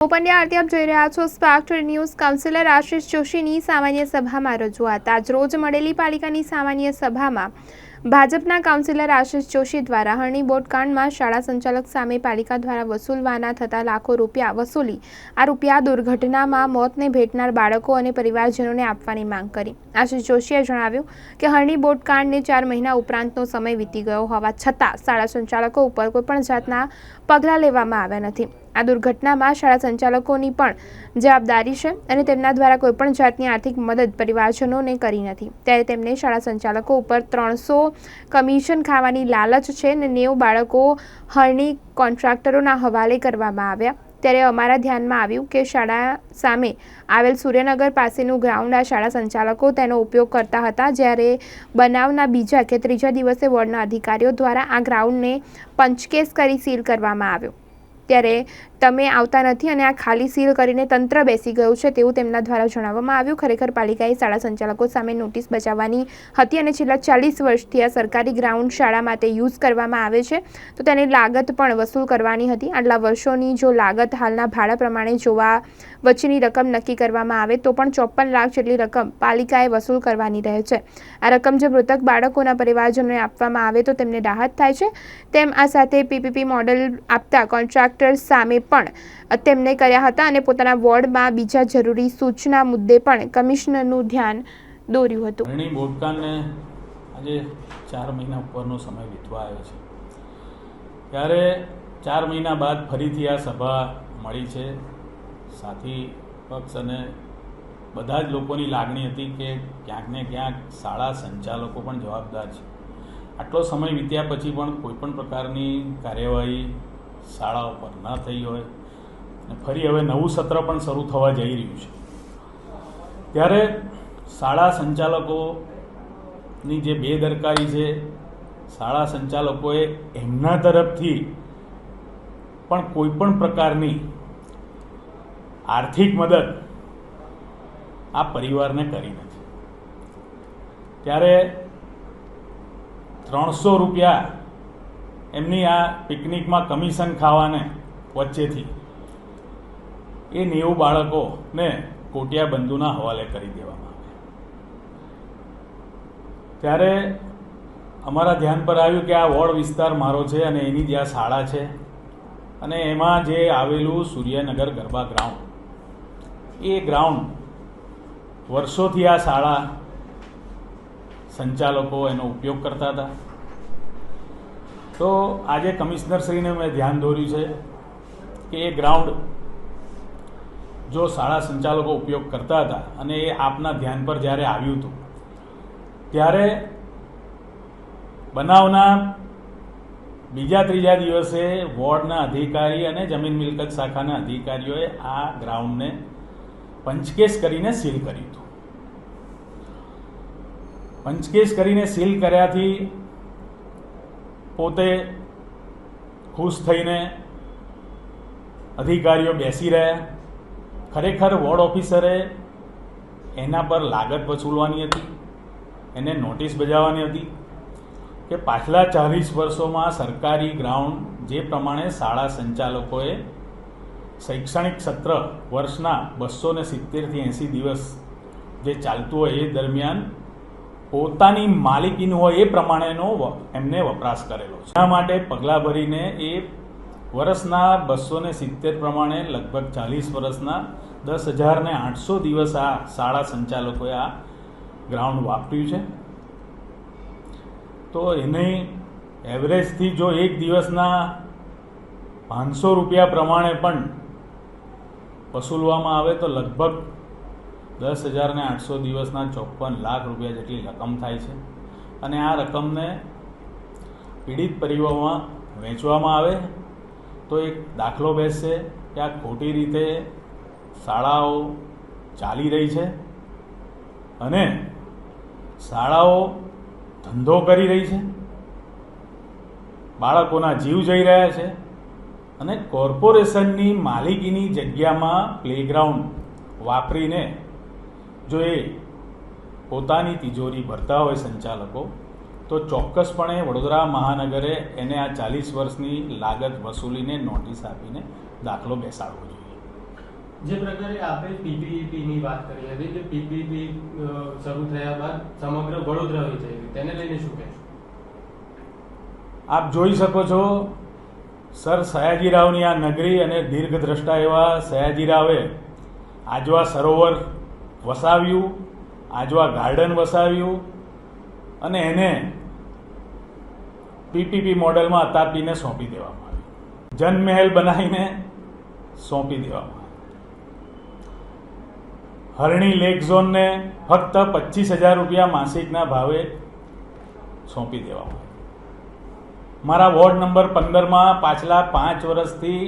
પંડ્યા આરતી આપ જોઈ રહ્યા છો સ્પાર્ક ન્યૂઝ કાઉન્સિલર આશિષ જોશીની સામાન્ય સભામાં રજૂઆત. આજ રોજ મળેલી પાલિકાની સામાન્ય સભામાં ભાજપના કાઉન્સિલર આશિષ જોશી દ્વારા હરણી બોટકાંડમાં શાળા સંચાલક સામે પાલિકા દ્વારા વસૂલવાના થતા લાખો રૂપિયા વસૂલી, આ રૂપિયા દુર્ઘટનામાં મોતને ભેટનાર બાળકો અને પરિવારજનોને આપવાની માંગ કરી. આશિષ જોશીએ જણાવ્યું કે હરણી બોટકાંડને ચાર મહિના ઉપરાંતનો સમય વીતી ગયો હોવા છતાં શાળા સંચાલકો ઉપર કોઈપણ જાતના પગલાં લેવામાં આવ્યા નથી. આ દુર્ઘટનામાં શાળા સંચાલકોની પણ જવાબદારી છે અને તેમના દ્વારા કોઈપણ જાતની આર્થિક મદદ પરિવારજનોને કરી નથી. ત્યારે તેમને શાળા સંચાલકો ઉપર ત્રણસો કમિશન ખાવાની લાલચ છે અને નેવું બાળકો હરણી કોન્ટ્રાક્ટરોના હવાલે કરવામાં આવ્યા. ત્યારે અમારા ધ્યાનમાં આવ્યું કે શાળા સામે આવેલ સૂર્યનગર પાસેનું ગ્રાઉન્ડ આ શાળા સંચાલકો તેનો ઉપયોગ કરતા હતા. જ્યારે બનાવના બીજા કે ત્રીજા દિવસે વોર્ડના અધિકારીઓ દ્વારા આ ગ્રાઉન્ડને પંચકેસ કરી સીલ કરવામાં આવ્યો. ત્યારે તમે આવતા નથી અને આ ખાલી સીલ કરીને તંત્ર બેસી ગયું છે તેવું તેમના દ્વારા જણાવવામાં આવ્યું. ખરેખર પાલિકાએ શાળા સંચાલકો સામે નોટિસ બજાવવાની હતી અને છેલ્લા ચાલીસ વર્ષથી આ સરકારી ગ્રાઉન્ડ શાળા માટે યુઝ કરવામાં આવે છે. તો તેની લાગત પણ વસૂલ કરવાની હતી. આટલા વર્ષોની જો લાગત હાલના ભાડા પ્રમાણે જોવા વચ્ચેની રકમ નક્કી કરવામાં આવે તો પણ ચોપન લાખ જેટલી રકમ પાલિકાએ વસૂલ કરવાની રહે છે. આ રકમ જે મૃતક બાળકોના પરિવારજનોને આપવામાં આવે તો તેમને રાહત થાય છે. તેમ આ સાથે પીપીપી મોડેલ આપતા કોન્ટ્રાક્ટર સામે પણ તેમને કર્યા હતા અને પોતાના વોર્ડમાં બીજા જરૂરી સૂચના મુદ્દે પણ કમિશનરનું ધ્યાન દોર્યું હતું. હરણી બોટકાને આજે ચાર મહિના ઉપરનો સમય વીતવા આવ્યો છે. ત્યારે ચાર મહિના બાદ ફરીથી આ સભા મળી છે. સાથી પક્ષ અને બધા જ લોકોની લાગણી હતી કે ક્યાંક ને ક્યાંક શાળા સંચાલકો પણ જવાબદાર છે. આટલો સમય વીત્યા પછી પણ કોઈપણ પ્રકારની કાર્યવાહી શાળાઓ પર ન થઈ હોય અને ફરી હવે નવું સત્ર પણ શરૂ થવા જઈ રહ્યું છે. ત્યારે શાળા સંચાલકોની જે બેદરકારી છે, શાળા સંચાલકોએ એમના તરફથી પણ કોઈ પણ પ્રકારની આર્થિક મદદ આ પરિવારને કરી નથી. ત્યારે ત્રણસો રૂપિયા એમની આ પિકનિકમાં કમિશન ખાવાને વચ્ચેથી એ નેવું બાળકોને કોટિયા બંધુના હવાલે કરી દેવામાં આવ્યા. ત્યારે અમારા ધ્યાન પર આવ્યું કે આ વોર્ડ વિસ્તાર મારો છે અને એની જ્યાં શાળા છે અને એમાં જે આવેલું સૂર્યનગર ગરબા ગ્રાઉન્ડ, એ ગ્રાઉન્ડ વર્ષોથી આ શાળા સંચાલકો એનો ઉપયોગ કરતા હતા. તો આજે કમિશનરશ્રીને મેં ધ્યાન દોર્યું છે કે એ ગ્રાઉન્ડ જો શાળા સંચાલકો ઉપયોગ કરતા હતા અને એ આપના ધ્યાન પર જ્યારે આવ્યું હતું, ત્યારે બનાવના બીજા ત્રીજા દિવસે વોર્ડના અધિકારી અને જમીન મિલકત શાખાના અધિકારીઓએ આ ગ્રાઉન્ડને પંચકેશ કરીને સીલ કર્યું હતું. પંચકેશ કરીને સીલ કર્યાથી પોતે ખુશ થઈને અધિકારીઓ બેસી રહ્યા. ખરેખર વોર્ડ ઓફિસરે એના પર લાગત વસૂલવાની હતી. એને નોટિસ બજાવવાની હતી કે પાછલા ચાલીસ વર્ષોમાં સરકારી ગ્રાઉન્ડ જે પ્રમાણે શાળા સંચાલકોએ શૈક્ષણિક સત્ર વર્ષના બસો ને સિત્તેરથી એંસી દિવસ જે ચાલતું હોય એ દરમિયાન પોતાની માલિકીનું હોય એ પ્રમાણેનો એમને વપરાશ કરેલો છે. એના માટે પગલાં ભરીને એ વર્ષના બસો ને સિત્તેર પ્રમાણે લગભગ ચાલીસ વર્ષના દસ હજાર ને આઠસો દિવસ આ શાળા સંચાલકોએ આ ગ્રાઉન્ડ વાપર્યું છે. તો એની એવરેજથી જો એક દિવસના પાંચસો રૂપિયા પ્રમાણે પણ વસૂલવામાં આવે તો લગભગ દસ હજારને આઠસો દિવસના ચોપન લાખ રૂપિયા જેટલી રકમ થાય છે. અને આ રકમને પીડિત પરિવારમાં વેચવામાં આવે, તો એક દાખલો બેસશે કે આ ખોટી રીતે શાળાઓ ચાલી રહી છે અને શાળાઓ ધંધો કરી રહી છે. બાળકોના જીવ જઈ રહ્યા છે અને કોર્પોરેશનની માલિકીની જગ્યામાં પ્લેગ્રાઉન્ડ વાપરીને જો એ પોતાની તિજોરી ભરતા હોય સંચાલકો તો ચોક્કસપણે વડોદરા મહાનગરે એને આ ચાલીસ વર્ષની લાગત વસૂલીને નોટિસ આપીને દાખલો બેસાડવો જોઈએ. જે પ્રકારે આપણે પીપીપીની વાત કરી હતી કે પીપીપી શરૂ થયા બાદ સમગ્ર વડોદરા હોય છે. તેને લઈને શું કહેશો? આપ જોઈ શકો છો સર સયાજીરાવની આ નગરી અને દીર્ઘદ્રષ્ટા એવા સયાજીરાવે આજવા સરોવર વસાવ્યું, આજવા ગાર્ડન વસાવ્યું, અને એને પીપીપી મોડેલમાં અતાપીને સોંપી દેવામાં આવ્યું જનમહેલ બનાવીને સોંપી દેવામાં આવ્યું હરણી લેક ઝોનને ફક્ત પચીસ હજાર રૂપિયા માસિકના ભાવે સોંપી દેવામાં મારા વોર્ડ નંબર પંદરમાં પાછલા પાંચ વર્ષથી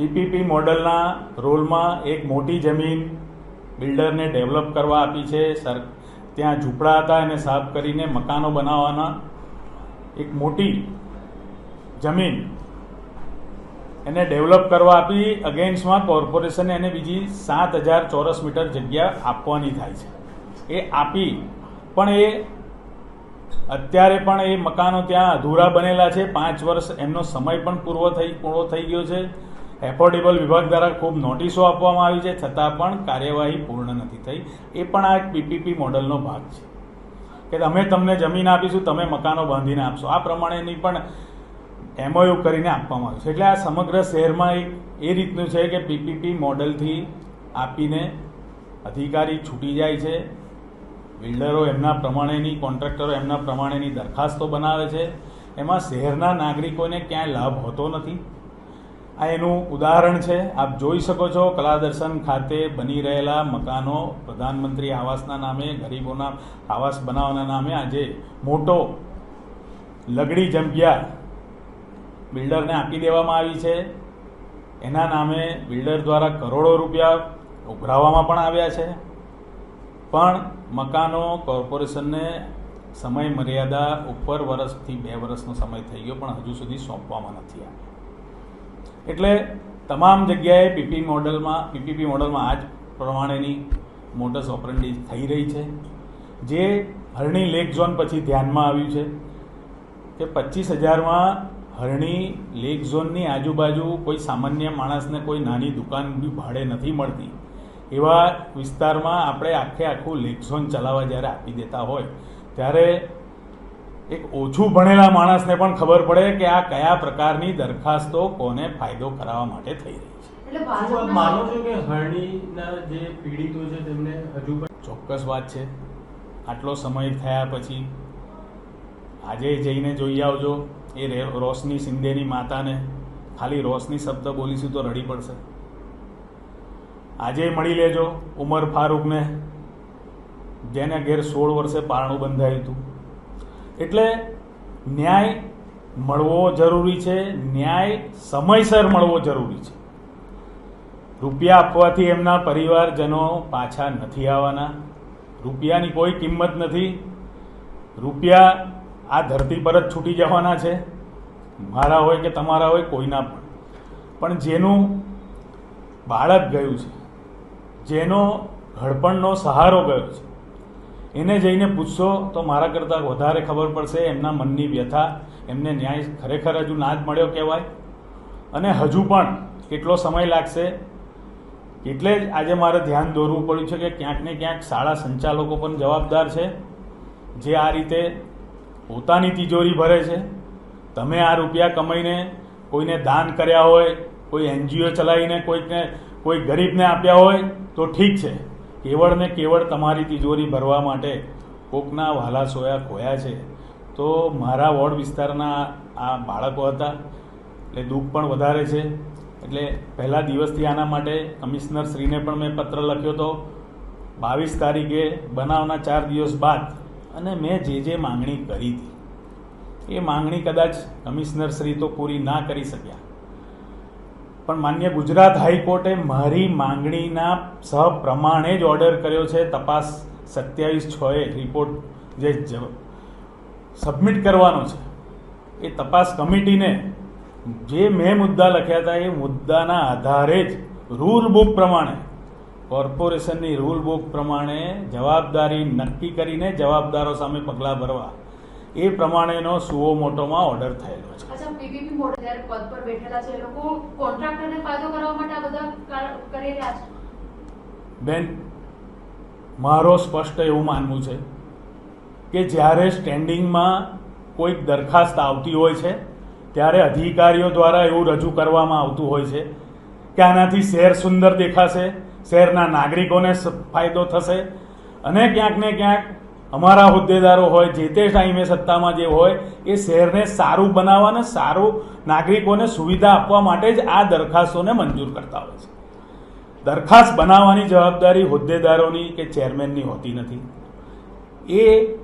પીપીપી મોડલના રોલમાં એક મોટી જમીન બિલ્ડરને ડેવલપ કરવા આપી છે. સર, ત્યાં ઝૂંપડા હતા એને સાફ કરીને મકાનો બનાવવાના. એક મોટી જમીન એને ડેવલપ કરવા આપી. અગેન્સ્ટમાં કોર્પોરેશને એને બીજી સાત હજાર ચોરસ મીટર જગ્યા આપવાની થાય છે. એ આપી, પણ એ અત્યારે પણ એ મકાનો ત્યાં અધૂરા બનેલા છે. પાંચ વર્ષ એમનો સમય પણ પૂર્વ થઈ, પૂરો થઈ ગયો છે. એફોર્ડેબલ વિભાગ દ્વારા ખૂબ નોટિસો આપવામાં આવી છે, છતાં પણ કાર્યવાહી પૂર્ણ નથી થઈ. એ પણ આ એક પીપીપી મોડલનો ભાગ છે. કે અમે તમને જમીન આપીશું, તમે મકાનો બાંધીને આપશો. આ પ્રમાણેની પણ એમઓયુ કરીને આપવામાં આવ્યું છે. એટલે આ સમગ્ર શહેરમાં એ રીતનું છે કે પીપીપી મોડલથી આપીને અધિકારી છૂટી જાય છે. બિલ્ડરો એમના પ્રમાણેની, કોન્ટ્રાક્ટરો એમના પ્રમાણેની દરખાસ્તો બનાવે છે. એમાં શહેરના નાગરિકોને ક્યાંય લાભ હોતો નથી. આ એનું ઉદાહરણ છે. આપ જોઈ શકો છો, કલાદર્શન ખાતે બની રહેલા મકાનો પ્રધાનમંત્રી આવાસના નામે, ગરીબોના આવાસ બનાવવાના નામે આજે મોટો લગડી જગ્યા બિલ્ડરને આપી દેવામાં આવી છે. એના નામે બિલ્ડર દ્વારા કરોડો રૂપિયા ઉઘરાવવામાં પણ આવ્યા છે. પણ મકાનો કોર્પોરેશનને સમય મર્યાદા ઉપર વર્ષથી બે વર્ષનો સમય થઈ ગયો, પણ હજુ સુધી સોંપવામાં નથી આવ્યા. એટલે તમામ જગ્યાએ પીપી મોડલમાં, પીપીપી મોડલમાં આ જ પ્રમાણેની મોટસ ઓપરેન્ડી થઈ રહી છે. જે હરણી લેક ઝોન પછી ધ્યાનમાં આવ્યું છે કે પચીસ હજારમાં હરણી લેક ઝોનની આજુબાજુ કોઈ સામાન્ય માણસને કોઈ નાની દુકાન બી ભાડે નથી મળતી. એવા વિસ્તારમાં આપણે આખે આખું લેક ઝોન ચલાવવા જ્યારે આપી દેતા હોય, ત્યારે એક ઓછું ભણેલા માણસને પણ ખબર પડે કે આ કયા પ્રકારની દરખાસ્તો કોને ફાયદો કરાવવા માટે થઈ રહી છે. માનો છો કે હરણીના જે પીડિતો છે તેમને હજુ પણ ચોક્કસ વાત છે. આટલો સમય થયા પછી આજે જઈને જોઈ આવજો. એ રે- રોશની સિંધેની માતાને ખાલી રોશની શબ્દ બોલીશું તો રડી પડશે. આજે મળી લેજો ઉમર ફારૂકને જેને ઘેર સોળ વર્ષે પારણું બંધાયું હતું. એટલે ન્યાય મળવો જરૂરી છે, ન્યાય સમયસર મળવો જરૂરી છે. રૂપિયા આપવાથી એમના પરિવારજનો પાછા નથી આવવાના. રૂપિયાની કોઈ કિંમત નથી. રૂપિયા આ ધરતી પર જ છૂટી જવાના છે. મારા હોય કે તમારા હોય, કોઈના પણ. પણ જેનું બાળક ગયું છે, જેનો ઘડપણનો સહારો ગયો છે એને જઈને પૂછશો તો મારા કરતાં વધારે ખબર પડશે એમના મનની વ્યથા. એમને ન્યાય ખરેખર હજુ ના જ મળ્યો કહેવાય. અને હજુ પણ કેટલો સમય લાગશે? એટલે જ આજે મારે ધ્યાન દોરવું પડ્યું છે કે ક્યાંક ને ક્યાંક શાળા સંચાલકો પણ જવાબદાર છે. જે આ રીતે પોતાની તિજોરી ભરે છે. તમે આ રૂપિયા કમાઈને કોઈને દાન કર્યા હોય, કોઈ એનજીઓ ચલાવીને કોઈકને, કોઈ ગરીબને આપ્યા હોય તો ઠીક છે. કેવળ ને કેવળ તમારી તિજોરી ભરવા માટે કોકના વાલા સોયા ખોયા છે. તો મારા વોર્ડ વિસ્તારના આ બાળકો હતા, એટલે દુઃખ પણ વધારે છે. એટલે પહેલા દિવસથી આના માટે કમિશનર શ્રીને પણ મેં પત્ર લખ્યો હતો બાવીસ તારીખે બનાવના ચાર દિવસ બાદ અને મેં જે જે માંગણી કરી હતી, એ માંગણી કદાચ કમિશનર શ્રી તો પૂરી ના કરી શક્યા. પણ માન્ય ગુજરાત હાઈકોર્ટે મારી માંગણીના સહપ્રમાણે જ ઓર્ડર કર્યો છે. તપાસ સત્યાવીસ છ એ રિપોર્ટ જે સબમિટ કરવાનો છે. એ તપાસ કમિટીને જે મેં મુદ્દા લખ્યા હતા, એ મુદ્દાના આધારે જ રૂલ બુક પ્રમાણે, કોર્પોરેશનની રૂલ બુક પ્રમાણે જવાબદારી નક્કી કરીને જવાબદારો સામે પગલાં ભરવા એ પ્રમાણેનો સુઓ મોટોમાં ઓર્ડર થયેલો છે. અચ્છા પીપીપી મોડ જ્યારે પદ પર બેઠેલા છે. એ લોકો કોન્ટ્રાક્ટરને ફાયદો કરવા માટે આ બધા કરી રહ્યા છે? બેન મારો સ્પષ્ટ એવું માનવું છે કે જ્યારે સ્ટેન્ડિંગમાં કોઈક દરખાસ્ત આવતી હોય છે ત્યારે અધિકારીઓ દ્વારા એવું રજૂ કરવામાં આવતું હોય છે કે આનાથી શહેર સુંદર દેખાશે શહેરના નાગરિકોને ફાયદો થશે અને ક્યાંક ને ક્યાંક અમારા હોદ્દેદારો હોય જે તે ટાઈમે સત્તામાં જે હોય, એ શહેરને સારું બનાવવા અને સારું નાગરિકોને સુવિધા આપવા માટે જ આ દરખાસ્તોને મંજૂર કરતા હોય છે. દરખાસ્ત બનાવવાની જવાબદારી હોદ્દેદારોની કે ચેરમેનની હોતી નથી. એ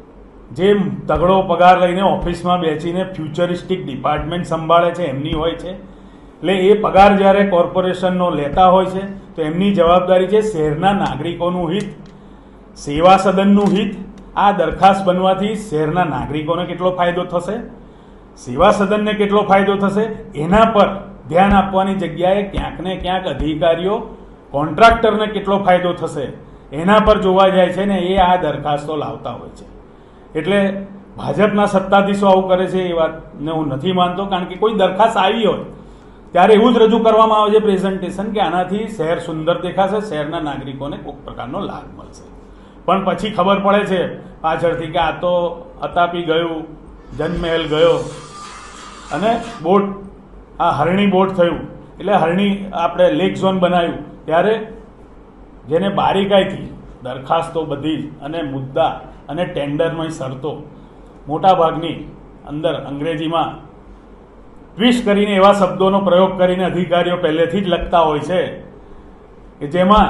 જે તગડો પગાર લઈને ઓફિસમાં બેસીને ફ્યુચરિસ્ટિક ડિપાર્ટમેન્ટ સંભાળે છે, એમની હોય છે. એટલે એ પગાર જ્યારે કોર્પોરેશનનો લેતા હોય છે, તો એમની જવાબદારી છે શહેરના નાગરિકોનું હિત, સેવા સદનનું હિત આ દરખાસ્ત બનવાથી શહેરના નાગરિકોને કેટલો ફાયદો થશે? સેવા સદનને કેટલો ફાયદો થશે? એના પર ધ્યાન આપવાની જગ્યાએ ક્યાંક ને ક્યાંક અધિકારીઓ, કોન્ટ્રાક્ટરને કેટલો ફાયદો થશે? એના પર જોવા જાય છે ને એ આ દરખાસ્તો લાવતા હોય છે. એટલે ભાજપના સત્તાધીશો આવું કરે છે એ વાતને હું નથી માનતો, કારણ કે કોઈ દરખાસ્ત આવી હોય, ત્યારે એવું જ રજૂ કરવામાં આવે છે પ્રેઝન્ટેશન કે આનાથી શહેર સુંદર દેખાશે, શહેરના નાગરિકોને કોઈક પ્રકારનો લાભ મળશે. પણ પછી ખબર પડે છે પાછળથી કે આ તો અતાપી ગયું, જનમહેલ ગયો. અને બોટ, આ હરણી બોટ થયું. એટલે હરણી આપણે લેક ઝોન બનાવ્યું. ત્યારે જેને બારીકાઈથી દરખાસ્તો બધી અને મુદ્દા અને ટેન્ડરમાં શરતો મોટાભાગની અંદર અંગ્રેજીમાં ટ્વિસ્ટ કરીને એવા શબ્દોનો પ્રયોગ કરીને અધિકારીઓ પહેલેથી જ લખતા હોય છે કે જેમાં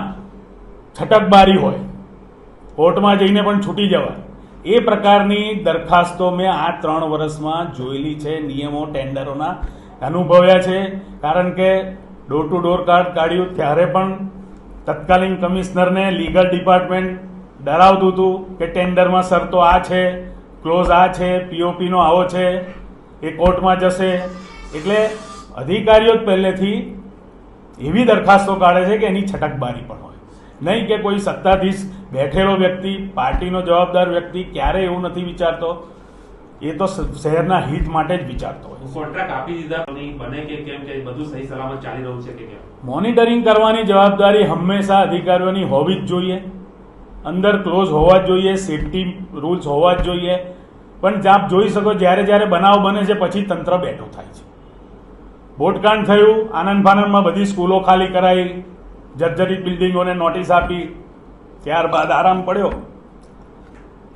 છટકબારી હોય. કોર્ટમાં જઈને પણ છૂટી જવા. એ પ્રકારની દરખાસ્તો મેં આ ત્રણ વર્ષમાં જોયેલી છે, નિયમો, ટેન્ડરોના અનુભવ્યા છે. કારણ કે ડોર ટુ ડોર કાર્ડ કાઢ્યું ત્યારે પણ તત્કાલીન કમિશનરને લીગલ ડિપાર્ટમેન્ટ ડરાવતું હતું કે ટેન્ડરમાં શરતો આ છે ક્લોઝ આ છે પીઓપીનો આવો છે, એ કોર્ટમાં જશે. એટલે અધિકારીઓ જ પહેલેથી એવી દરખાસ્તો કાઢે છે કે એની છટકબારી પણ નહીં કે કોઈ સત્તાધીશ બેઠેલો વ્યક્તિ પાર્ટીનો જવાબદાર વ્યક્તિ ક્યારે એવું નથી વિચારતો? એ તો શહેરના હિત માટે જ વિચારતો હોય. કોન્ટ્રાક્ટ આપી દીધા બને કે કેમ કે બધું સહી સલામત ચાલી રહ્યું છે કે કેમ? મોનિટરિંગ કરવાની જવાબદારી હંમેશા અધિકારીઓની હોવી જ જોઈએ. અંદર ક્લોઝ હોવા જ જોઈએ સેફટી રૂલ્સ હોવા જ જોઈએ. પણ આપ જોઈ શકો જ્યારે જ્યારે બનાવ બને છે પછી તંત્ર બેઠું થાય છે. બોટકાંડ થયું આનંદ ફાનંદમાં બધી સ્કૂલો ખાલી કરાઈ જર્જરિત બિલ્ડિંગોને નોટિસ આપી. ત્યારબાદ આરામ પડ્યો.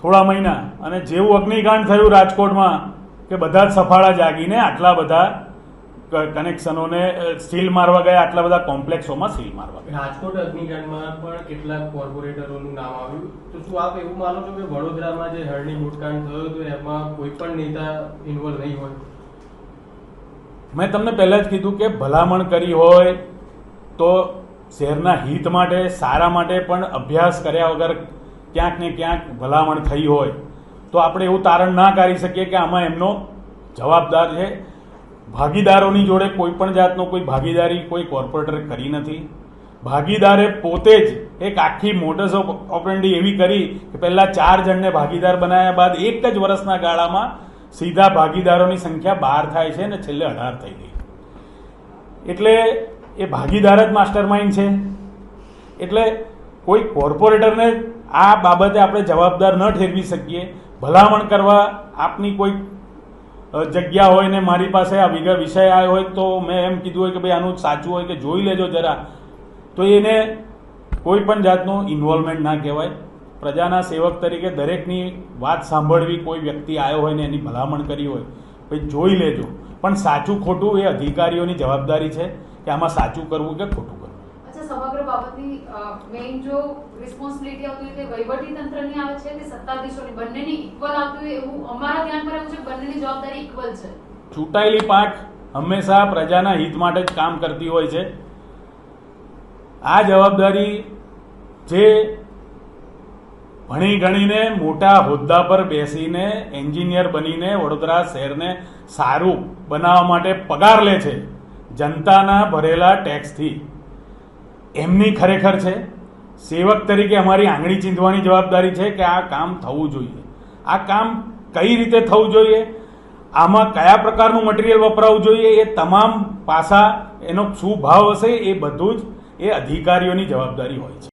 થોડા મહિના અને જેવું અગ્નિકાંડ થયું રાજકોટમાં કે બધા જ સફાળા જાગીને આટલા બધા કનેક્શનોને સીલ મારવા ગયા આટલા બધા કોમ્પ્લેક્સોમાં સીલ મારવા ગયા. રાજકોટ અગ્નિકાંડમાં પણ કેટલાક કોર્પોરેટરોનું નામ આવ્યું. તો શું આપ એવું માનો છો કે વડોદરામાં જે હરણી લૂંટકાંડ થયો તો એમાં કોઈ પણ નેતા ઇન્વોલ્વ નહીં હોય? મેં તમને પહેલાં જ કીધું કે ભલામણ કરી હોય તો શહેરના હિત માટે, સારા માટે પણ અભ્યાસ કર્યા વગર ક્યાંક ને ક્યાંક ભલામણ થઈ હોય, તો આપણે એવું તારણ ના કરી શકીએ કે આમાં એમનો જવાબદાર છે. ભાગીદારોની જોડે કોઈ પણ જાતનો કોઈ ભાગીદારી કોઈ કોર્પોરેટરે કરી નથી. ભાગીદારે પોતે જ એક આખી મોટસ ઓપરેન્ડી એવી કરી કે પહેલાં ચાર જણને ભાગીદાર બનાવ્યા બાદ એક જ વર્ષના ગાળામાં સીધા ભાગીદારોની સંખ્યા બાર થાય છે અને છેલ્લે અઢાર થઈ ગઈ. એટલે એ ભાગીદાર જ માસ્ટર માઇન્ડ છે. એટલે કોઈ કોર્પોરેટરને આ બાબતે આપણે જવાબદાર ન ઠેરવી શકીએ. ભલામણ કરવા આપની કોઈ જગ્યા હોય ને મારી પાસે આ વિગ વિષય આવ્યો હોય તો મેં એમ કીધું હોય કે ભાઈ આનું સાચું હોય કે જોઈ લેજો જરા. તો એને કોઈ પણ જાતનું ઇન્વોલ્વમેન્ટ ના કહેવાય. પ્રજાના સેવક તરીકે દરેકની વાત સાંભળવી કોઈ વ્યક્તિ આવ્યો હોય ને એની ભલામણ કરી હોય, ભાઈ જોઈ લેજો. પણ સાચું ખોટું એ અધિકારીઓની જવાબદારી છે કે આમાં સાચું કરવું કે ખોટું કરવું. અચ્છા સમગ્ર બાબતની મેઇન જો રિસ્પોન્સિબિલિટી આવતી હોય તે વહીવટી તંત્રની આવે છે કે સત્તાધીશોની? બંનેની ઇક્વલ આવતી હોય એવું અમારા ધ્યાન પર આવ્યું છે બંનેની જવાબદારી ઇક્વલ છે? ચૂંટાયેલી પાંખ હંમેશા પ્રજાના હિત માટે જ કામ કરતી હોય છે. આ જવાબદારી જે ભણી ગણીને મોટા હોદ્દા પર બેસીને એન્જિનિયર બનીને વડોદરા શહેરને સારું બનાવવા માટે પગાર લે છે જનતાના ભરેલા ટેક્સથી. એમની ખરેખર છે, સેવક તરીકે અમારી આંગળી ચીંધવાની જવાબદારી છે કે આ કામ થવું જોઈએ. આ કામ કઈ રીતે થવું જોઈએ? આમાં કયા પ્રકારનું મટીરિયલ વપરાવવું જોઈએ? એ તમામ પાસા, એનો શું ભાવ હશે? એ બધું જ એ અધિકારીઓની જવાબદારી હોય છે.